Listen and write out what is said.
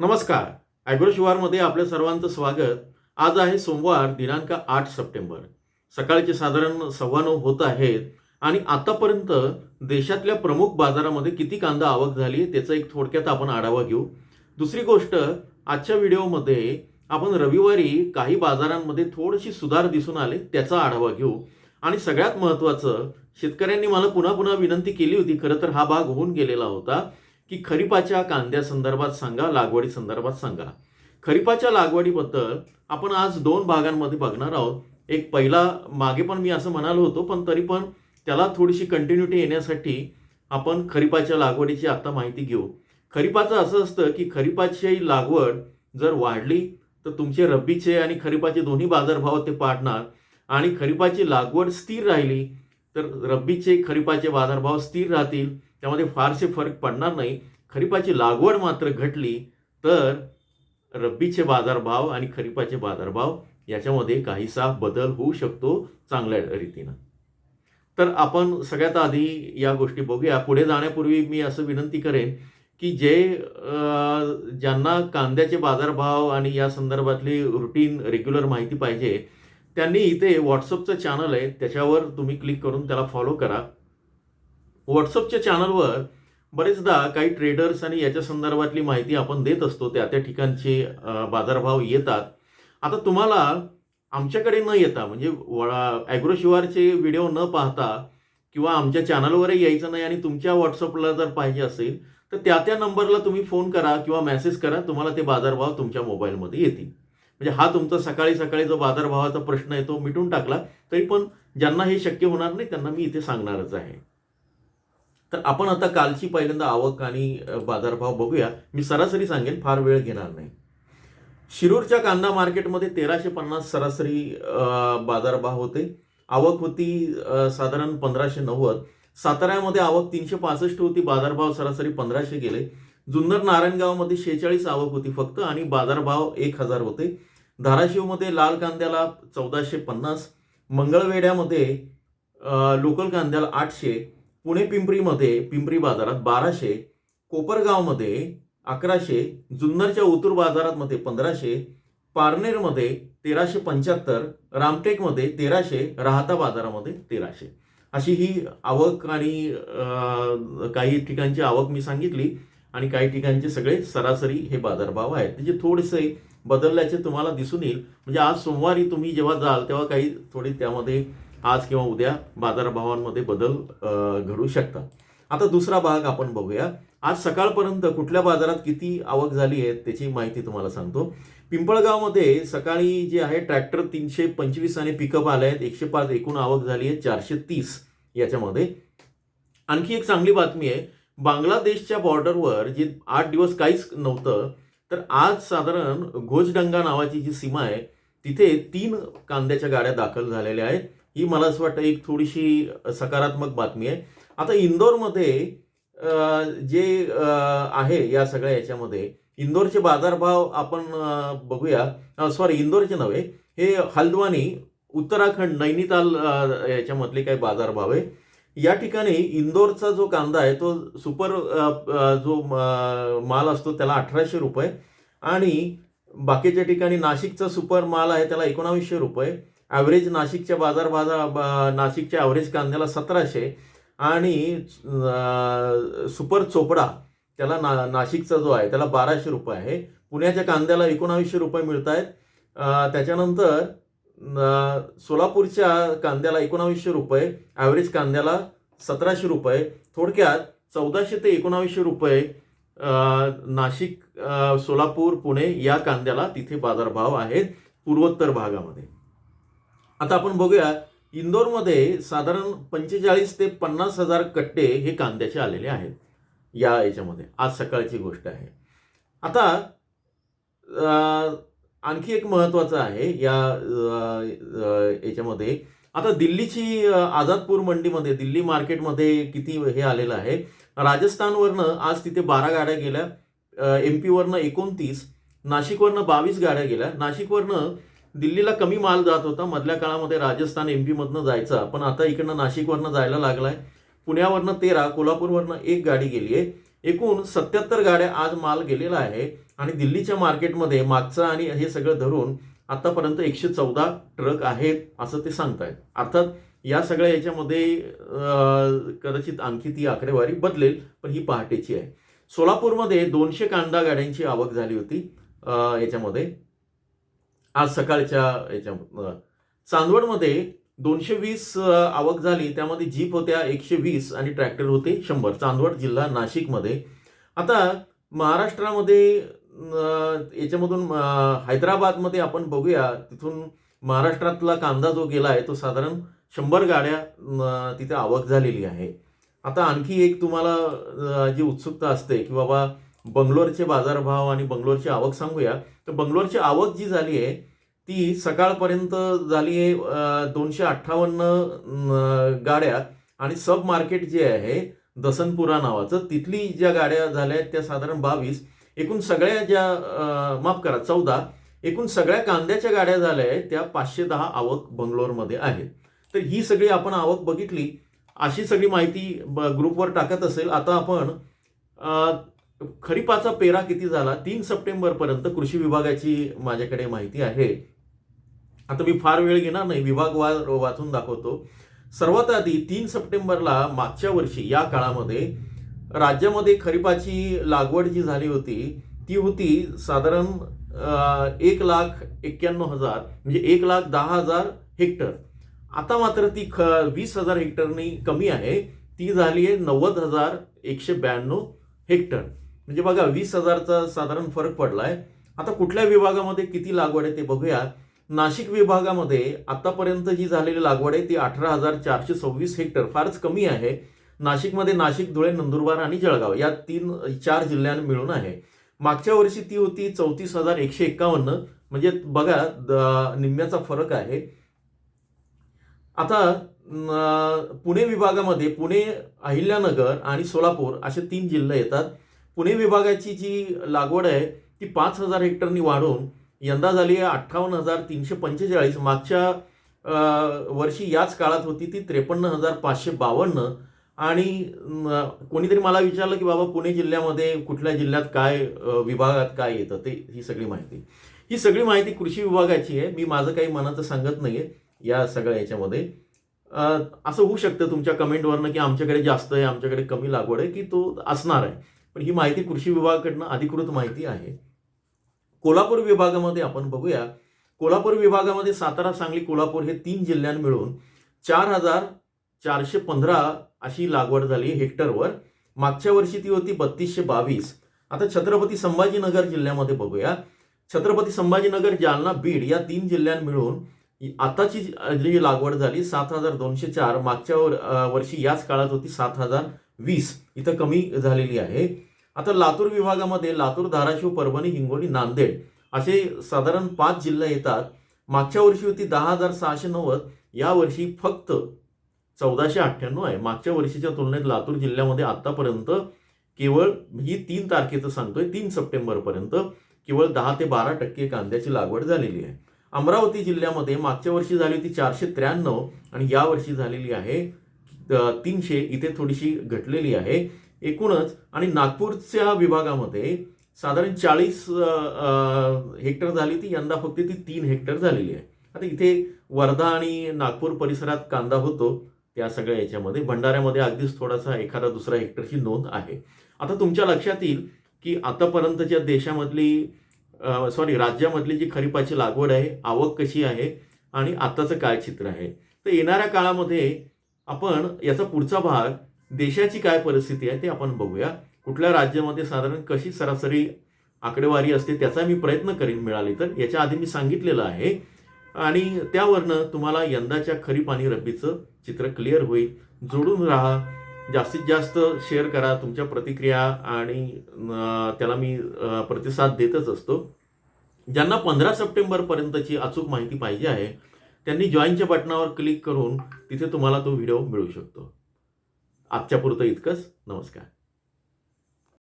नमस्कार. ॲग्रो शिवारमध्ये आपल्या सर्वांचं स्वागत. आज आहे सोमवार दिनांक आठ सप्टेंबर. सकाळचे साधारण सव्वा नऊ होत आहेत आणि आतापर्यंत देशातल्या प्रमुख बाजारामध्ये किती कांदा आवक झाली त्याचा एक थोडक्यात आपण आढावा घेऊ. दुसरी गोष्ट आजच्या व्हिडिओमध्ये आपण रविवारी काही बाजारांमध्ये थोडीशी सुधार दिसून आले त्याचा आढावा घेऊ. आणि सगळ्यात महत्त्वाचं शेतकऱ्यांनी मला पुन्हा पुन्हा विनंती केली होती खरं तर हा भाग होऊन गेलेला होता. की खरीपाच्या कांद्या संदर्भात सांगा लागवडी संदर्भात सांगा. खरीपाच्या लागवडीबद्दल आपण आज दोन भागांमध्ये बघणार आहोत. एक पहिला मागे पण मी असं म्हणालो होतो पण तरी पण त्याला थोडीशी कंटिन्युटी येण्यासाठी आपण खरीपाच्या लागवडीची आता माहिती घेऊ. खरीपाचं असं असतं की खरीपाची लागवड जर वाढली तर तुमचे रब्बीचे आणि खरीपाचे दोन्ही बाजारभाव ते पाडणार. आणि खरीपाची लागवड स्थिर राहिली तर रब्बीचे खरीपाचे बाजारभाव स्थिर राहतील. त्यामध्ये फारसे फरक पडणार नाही. खरीपाची लागवड मात्र घटली तर रब्बीचे बाजारभाव आणि खरीपाचे बाजारभाव याच्यामध्ये काहीसा बदल होऊ शकतो चांगल्या रीतीनं. तर आपण सगळ्यात आधी या गोष्टी बघूया. पुढे जाण्यापूर्वी मी असं विनंती करेन की जे ज्यांना कांद्याचे बाजारभाव आणि या संदर्भातली रुटीन रेग्युलर माहिती पाहिजे त्यांनी इथे व्हॉट्सअपचं चॅनल आहे. त्याच्यावर तुम्ही क्लिक करून त्याला फॉलो करा. व्हॉट्सअपच्या चॅनलवर बरेचदा काही ट्रेडर्स आणि याच्या संदर्भातली माहिती आपण देत असतो. त्या त्या ठिकाणचे बाजारभाव येतात. आता तुम्हाला आमच्याकडे न येता म्हणजे ॲग्रोशिवारचे व्हिडिओ न पाहता किंवा आमच्या चॅनलवरही यायचं नाही आणि तुमच्या व्हॉट्सअपला जर पाहिजे असेल तर त्या त्या नंबरला तुम्ही फोन करा किंवा मेसेज करा. तुम्हाला ते बाजारभाव तुमच्या मोबाईलमध्ये येतील. म्हणजे हा तुमचा सकाळी सकाळी जो बाजारभावाचा प्रश्न आहे तो मिटून टाकला तरी पण ज्यांना हे शक्य होणार नाही त्यांना मी इथे सांगणारच आहे. तर आपण आता कालची पहिल्यांदा आवक आणि बाजारभाव बघूया. मी सरासरी सांगेन फार वेळ घेणार नाही. शिरूरच्या कांदा मार्केटमध्ये तेराशे पन्नास सरासरी बाजारभाव होते. आवक होती साधारण पंधराशे नव्वद. साताऱ्यामध्ये आवक तीनशे पासष्ट होती बाजारभाव सरासरी पंधराशे गेले. जुन्नर नारायणगावमध्ये शेहेचाळीस आवक होती फक्त आणि बाजारभाव एक हजार होते. धाराशिवमध्ये लाल कांद्याला चौदाशे पन्नास. मंगळवेढ्यामध्ये लोकल कांद्याला आठशे. पुणे पिंपरीमध्ये पिंपरी बाजारात बाराशे कोपरगावमध्ये अकराशे जुन्नरच्या उतूर बाजारातमध्ये पंधराशे पारनेरमध्ये तेराशे पंच्याहत्तर रामटेकमध्ये तेराशे राहता बाजारामध्ये तेराशे. अशी ही आवक आणि काही ठिकाणची आवक मी सांगितली आणि काही ठिकाणचे सगळे सरासरी हे बाजारभाव आहेत. त्याचे थोडेसे बदलल्याचे तुम्हाला दिसून येईल. म्हणजे आज सोमवारी तुम्ही जेव्हा जाल तेव्हा काही थोडी त्यामध्ये आज किंवा उद्या बाजारभावांमध्ये बदल घडू शकतात. आता दुसरा भाग आपण बघूया. आज सकाळपर्यंत कुठल्या बाजारात किती आवक झाली आहे त्याची माहिती तुम्हाला सांगतो. पिंपळगावमध्ये सकाळी जे आहे ट्रॅक्टर तीनशे पंचवीस आणि पिकअप आले आहेत एकशे पाच एकूण आवक झाली आहे चारशे तीस याच्यामध्ये. आणखी एक चांगली बातमी आहे. बांगलादेशच्या बॉर्डरवर जे आठ दिवस काहीच नव्हतं तर आज साधारण घोजडंगा नावाची जी सीमा आहे तिथे तीन कांद्याच्या गाड्या दाखल झालेल्या आहेत. ही मला असं वाटतं एक थोडीशी सकारात्मक बातमी आहे. आता इंदोरमध्ये जे आहे या सगळ्या याच्यामध्ये इंदोरचे बाजारभाव आपण बघूया. सॉरी इंदोरचे नव्हे हे हल्द्वानी उत्तराखंड नैनिताल याच्यामधले काही बाजारभाव आहे. या ठिकाणी इंदोरचा जो कांदा आहे तो सुपर जो माल असतो त्याला अठराशे रुपये. आणि बाकीच्या ठिकाणी नाशिकचा सुपर माल आहे त्याला एकोणावीसशे रुपये. ॲव्हरेज नाशिकच्या बाजार बाजार बा- नाशिकच्या ॲव्हरेज कांद्याला सतराशे आणि सुपर चोपडा त्याला ना नाशिकचा जो आहे त्याला बाराशे रुपये आहे. पुण्याच्या कांद्याला एकोणावीसशे रुपये मिळत आहेत त्याच्यानंतर सोलापूरच्या कांद्याला एकोणावीसशे रुपये ॲव्हरेज कांद्याला सतराशे रुपये. थोडक्यात चौदाशे ते एकोणावीसशे रुपये नाशिक सोलापूर पुणे या कांद्याला तिथे बाजारभाव आहेत पूर्वोत्तर भागामध्ये. आता आपण बघूया इंदोरमध्ये साधारण पंचेचाळीस ते पन्नास हजार कट्टे हे कांद्याचे आलेले आहेत या याच्यामध्ये. आज सकाळची गोष्ट आहे. आता आणखी एक महत्त्वाचं आहे या याच्यामध्ये. आता दिल्लीची आझादपूर मंडीमध्ये दिल्ली मार्केटमध्ये किती हे आलेलं आहे? राजस्थानवरनं आज तिथे बारा गाड्या गेल्या एम पीवरनं एकोणतीस नाशिकवरनं बावीस गाड्या गेल्या. नाशिकवरनं दिल्लीला कमी माल जात होता. मधल्या काळामध्ये राजस्थान एम पीमधनं जायचा. पण आता इकडनं नाशिकवरनं जायला लागलाय. पुण्यावरनं तेरा कोल्हापूरवरनं एक गाडी गेली आहे. एकूण सत्याहत्तर गाड्या आज माल गेलेला आहे. आणि दिल्लीच्या मार्केटमध्ये मागचं आणि हे सगळं धरून आतापर्यंत एकशे चौदा ट्रक आहेत असं ते सांगतायत. अर्थात या सगळ्या याच्यामध्ये कदाचित आणखी ती आकडेवारी बदलेल पण ही पहाटेची आहे. सोलापूरमध्ये दोनशे कांदा गाड्यांची आवक झाली होती याच्यामध्ये. आज सकाळच्या याच्या चांदवडमध्ये दोनशे वीस आवक झाली. त्यामध्ये जीप होत्या एकशे वीस आणि ट्रॅक्टर होते शंभर. चांदवड जिल्हा नाशिकमध्ये. आता महाराष्ट्रामध्ये याच्यामधून हैदराबादमध्ये आपण बघूया. तिथून महाराष्ट्रातला कांदा जो गेला आहे तो साधारण शंभर गाड्या तिथे आवक झालेली आहे. आता आणखी एक तुम्हाला जी उत्सुकता असते की बाबा बंगलोरचे बाजारभाव आणि बंगलोरची आवक सांगूया. तर बंगलोरची आवक जी झाली आहे ती सकाळपर्यंत झाली आहे दोनशे अठ्ठावन्न गाड्या आणि सब मार्केट जे आहे दसनपुरा नावाचं तिथली ज्या गाड्या झाल्या आहेत त्या साधारण बावीस. एकूण सगळ्या ज्या माफ करा चौदा. एकूण सगळ्या कांद्याच्या गाड्या झाल्या आहेत त्या पाचशे दहा आवक बंगलोरमध्ये आहेत. तर ही सगळी आपण आवक बघितली. अशी सगळी माहिती ब- ग्रुपवर टाकत असेल. आता आपण खरीपाचा पेरा किती झाला? तीन सप्टेंबरपर्यंत कृषी विभागाची माझ्याकडे माहिती आहे. आता मी फार वेळ घेणार नाही. विभाग वा वाचून दाखवतो. सर्वात आधी तीन सप्टेंबरला मागच्या वर्षी या काळामध्ये राज्यामध्ये खरीपाची लागवड जी झाली होती ती होती साधारण एक लाख एक्क्याण्णव हजार म्हणजे एक लाख दहा हजार हेक्टर. आता मात्र ती ख वीस हजार हेक्टरनी कमी आहे. ती झाली आहे नव्वद हजार एकशे ब्याण्णव हेक्टर. म्हणजे बघा वीस हजारचा साधारण फरक पडलाय. आता कुठल्या विभागामध्ये किती लागवड आहे ते बघूया. नाशिक विभागामध्ये आतापर्यंत जी झालेली लागवड आहे ती अठरा हजार चारशे सव्वीस हेक्टर. फारच कमी आहे. नाशिकमध्ये नाशिक धुळे नंदुरबार आणि जळगाव या तीन चार जिल्ह्यां मिळून आहे. मागच्या वर्षी ती होती चौतीस हजार एकशे एक्कावन्न म्हणजे बघा निम्म्याचा फरक आहे. आता पुणे विभागामध्ये पुणे अहिल्यानगर आणि सोलापूर असे तीन जिल्हे येतात. पुणे विभागाची जी लागवड आहे ती पाच हजार हेक्टरनी वाढून यंदा झाली आहे अठ्ठावन्न हजार तीनशे पंचेचाळीस. मागच्या वर्षी याच काळात होती ती त्रेपन्न हजार पाचशे बावन्न. आणि कोणीतरी मला विचारलं की बाबा पुणे जिल्ह्यामध्ये कुठल्या जिल्ह्यात काय विभागात काय येतं? ते ही सगळी माहिती. ही सगळी माहिती कृषी विभागाची आहे. मी माझं काही मनाचं सांगत नाहीये या सगळ्या याच्यामध्ये. असं होऊ शकतं तुमच्या कमेंटवरनं की आमच्याकडे जास्त आहे आमच्याकडे कमी लागवड आहे की तो असणार आहे. पण ही माहिती कृषी विभागाकडनं अधिकृत माहिती आहे. कोल्हापूर विभागामध्ये आपण बघूया. कोल्हापूर विभागामध्ये सातारा सांगली कोल्हापूर हे तीन जिल्ह्यांना मिळून चार हजार चारशे पंधरा अशी लागवड झाली हेक्टरवर. मागच्या वर्षी ती होती बत्तीसशे बावीस. आता छत्रपती संभाजीनगर जिल्ह्यामध्ये बघूया. छत्रपती संभाजीनगर जालना बीड या तीन जिल्ह्यांना मिळून आताची जी- लागवड झाली सात हजार दोनशे चार. मागच्या वर- वर्षी याच काळात होती सात हजार वीस इथं कमी झालेली आहे. आता लातूर विभागामध्ये लातूर धाराशिव परभणी हिंगोली नांदेड असे साधारण पाच जिल्हे येतात. मागच्या वर्षी होती दहा हजार सहाशे नव्वद या वर्षी फक्त चौदाशे अठ्ठ्याण्णव आहे. मागच्या वर्षीच्या तुलनेत लातूर जिल्ह्यामध्ये आतापर्यंत केवळ ही तीन तारखेचं सांगतोय तीन सप्टेंबरपर्यंत केवळ दहा ते बारा टक्के कांद्याची लागवड झालेली आहे. अमरावती जिल्ह्यामध्ये मागच्या वर्षी झाली होती चारशे त्र्याण्णव आणि या वर्षी झालेली आहे तीनशे इथे थोडीशी घटलेली आहे. एकूणच आणि नागपूरच्या विभागामध्ये साधारण चाळीस हेक्टर झाली ती यंदा फक्त ती तीन हेक्टर झालेली आहे. आता इथे वर्धा आणि नागपूर परिसरात कांदा होतो त्या सगळ्या याच्यामध्ये. भंडाऱ्यामध्ये अगदीच थोडासा एखादा दुसरा हेक्टरची नोंद आहे. आता तुमच्या लक्षात येईल की आतापर्यंतच्या देशामधली सॉरी राज्यामधली जी खरीपाची लागवड आहे आवक कशी आहे आणि आत्ताचं काय चित्र आहे? तर येणाऱ्या काळामध्ये आपण याचा पुढचा भाग देशाची काय परिस्थिती आहे ते आपण बघूया. कुठल्या राज्यामध्ये साधारण कशी सरासरी आकडेवारी असते त्याचा मी प्रयत्न करीन मिळाली तर. याच्या आधी मी सांगितलेलं आहे. आणि त्यावरनं तुम्हाला यंदाच्या खरीप आणि रब्बीचं चित्र क्लिअर होईल. जोडून राहा. जास्तीत जास्त शेअर करा तुमच्या प्रतिक्रिया आणि त्याला मी प्रतिसाद देतच असतो. ज्यांना पंधरा सप्टेंबरपर्यंतची अचूक माहिती पाहिजे आहे त्यांनी जॉईनच्या बटनावर क्लिक करून तिथे तुम्हाला तो व्हिडिओ मिळू शकतो. आजच्या पुरतं इतकंच. नमस्कार.